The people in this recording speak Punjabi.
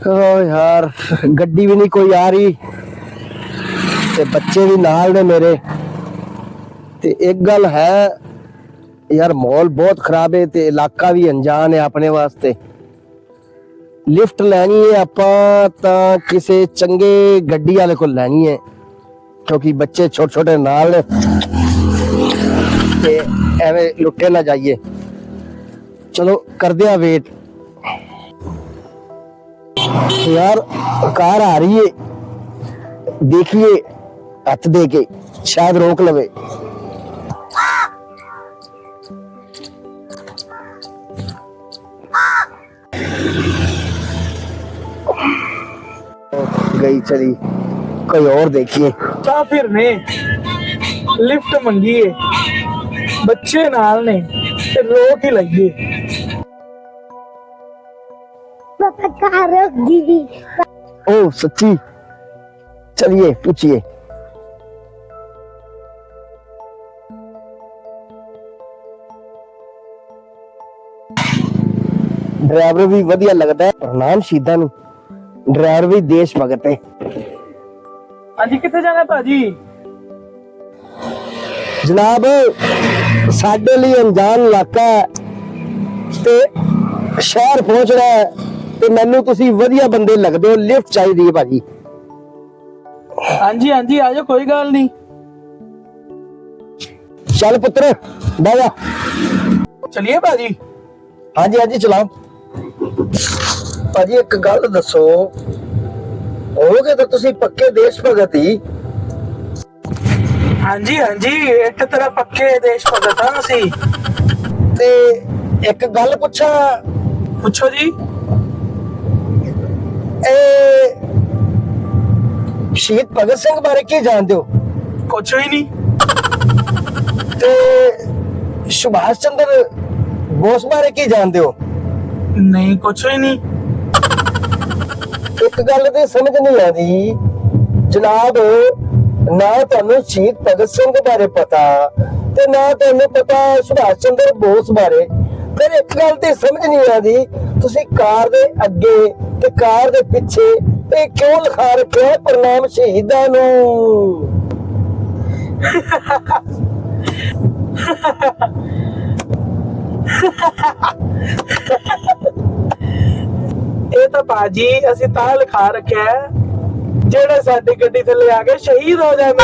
ਓ ਯਾਰ ਗੱਡੀ ਵੀ ਨਹੀਂ ਕੋਈ ਆ ਰਹੀ ਤੇ ਬੱਚੇ ਵੀ ਨਾਲ ਨੇ ਮੇਰੇ ਤੇ ਇੱਕ ਗੱਲ ਹੈ ਯਾਰ ਮਾਹੌਲ ਬਹੁਤ ਖਰਾਬ ਹੈ ਤੇ ਇਲਾਕਾ ਵੀ ਅਣਜਾਣ ਹੈ ਆਪਣੇ ਵਾਸਤੇ ਲਿਫਟ ਲੈਣੀ ਹੈ ਆਪਾਂ ਤਾਂ ਕਿਸੇ ਚੰਗੇ ਗੱਡੀ ਵਾਲੇ ਕੋਲ ਲੈਣੀ ਹੈ ਕਿਉਂਕਿ ਬੱਚੇ ਛੋਟੇ ਛੋਟੇ ਨਾਲ ਨੇ ਤੇ ਐਵੇਂ ਲੁੱਟੇ ਨਾ ਜਾਈਏ ਚਲੋ ਕਰਦੇ ਆ ਵੇਟ यार, कार आ रही है। देखिए, हथ दे के, शायद रोक लवे। गई चली। कोई और देखिए। क्या फिर ने लिफ्ट मंगी है। बच्चे नाल ने रोक ही लगी ਲਈਏ पापा कहाँ रोक दीदी ओ सच्ची चलिए पूछिए ਡਰਾਈਵਰ ਵੀ ਵਧੀਆ ਲੱਗਦਾ ਹੈ ਪ੍ਰਣਾਮ ਸ਼ੀਦਾ ਨੂੰ ਡਰਾਈਵਰ ਵੀ ਦੇਸ਼ ਭਗਤ ਹੈ ਹਾਂਜੀ ਕਿੱਥੇ ਜਾਣਾ ਭਾਜੀ ਜਨਾਬ ਸਾਡੇ ਲਈ ਅਣਜਾਣ ਇਲਾਕਾ ਹੈ ਤੇ ਸ਼ਹਿਰ ਪਹੁੰਚਣਾ ਹੈ ਤੇ ਮੈਨੂੰ ਤੁਸੀਂ ਵਧੀਆ ਬੰਦੇ ਲੱਗਦੇ ਹੋ ਲਿਫਟ ਚਾਹੀਦੀ ਹੈ ਭਾਜੀ। ਹਾਂਜੀ ਹਾਂਜੀ ਆਜੋ ਕੋਈ ਗੱਲ ਨਹੀਂ। ਚੱਲ ਪੁੱਤਰ ਬਹਿ ਜਾ। ਚਲਿਏ ਭਾਜੀ? ਹਾਂਜੀ ਹਾਂਜੀ ਚਲਾਓ। ਭਾਜੀ ਇੱਕ ਗੱਲ ਦੱਸੋ। ਹੋਗੇ ਤਾਂ ਤੁਸੀਂ ਪੱਕੇ ਦੇਸ਼ ਭਗਤ ਹੀ। ਹਾਂਜੀ ਹਾਂਜੀ ਇੱਕ ਤਰ੍ਹਾਂ ਪੱਕੇ ਦੇਸ਼ ਭਗਤ ਹਾਂ ਅਸੀਂ। ਤੇ ਇੱਕ ਗੱਲ ਪੁੱਛਾਂ। ਪੁੱਛੋ ਜੀ। ਇਹ ਸ਼ਹੀਦ ਭਗਤ ਸਿੰਘ ਬਾਰੇ ਕੀ ਜਾਣਦੇ ਹੋ ਕੁਛ ਵੀ ਨਹੀਂ ਤੇ ਸੁਭਾਸ਼ ਚੰਦਰ ਬੋਸ ਬਾਰੇ ਕੀ ਜਾਣਦੇ ਹੋ ਨਹੀਂ ਕੁਛ ਵੀ ਨਹੀਂ ਇੱਕ ਗੱਲ ਤੇ ਸਮਝ ਨਹੀਂ ਆਉਂਦੀ ਜਨਾਬ ਨਾ ਤੁਹਾਨੂੰ ਸ਼ਹੀਦ ਭਗਤ ਸਿੰਘ ਬਾਰੇ ਪਤਾ ਤੇ ਨਾ ਤੁਹਾਨੂੰ ਪਤਾ ਸੁਭਾਸ਼ ਚੰਦਰ ਬੋਸ ਬਾਰੇ ਫਿਰ ਇੱਕ ਗੱਲ ਤੇ ਸਮਝ ਨਹੀਂ ਆਉਂਦੀ ਤੁਸੀਂ ਕਾਰ ਦੇ ਅੱਗੇ ਤੇ ਕਾਰ ਦੇ ਪਿੱਛੇ ਇਹ ਕਿਉਂ ਲਿਖਾ ਰੱਖਿਆ ਪ੍ਰਣਾਮ ਸ਼ਹੀਦਾਂ ਨੂੰ? ਇਹ ਤਾਂ ਭਾਜੀ ਅਸੀਂ ਤਾਂ ਲਿਖਾ ਰੱਖਿਆ ਜਿਹੜੇ ਸਾਡੀ ਗੱਡੀ ਥੱਲੇ ਆ ਕੇ ਸ਼ਹੀਦ ਹੋ ਜਾਂਦੇ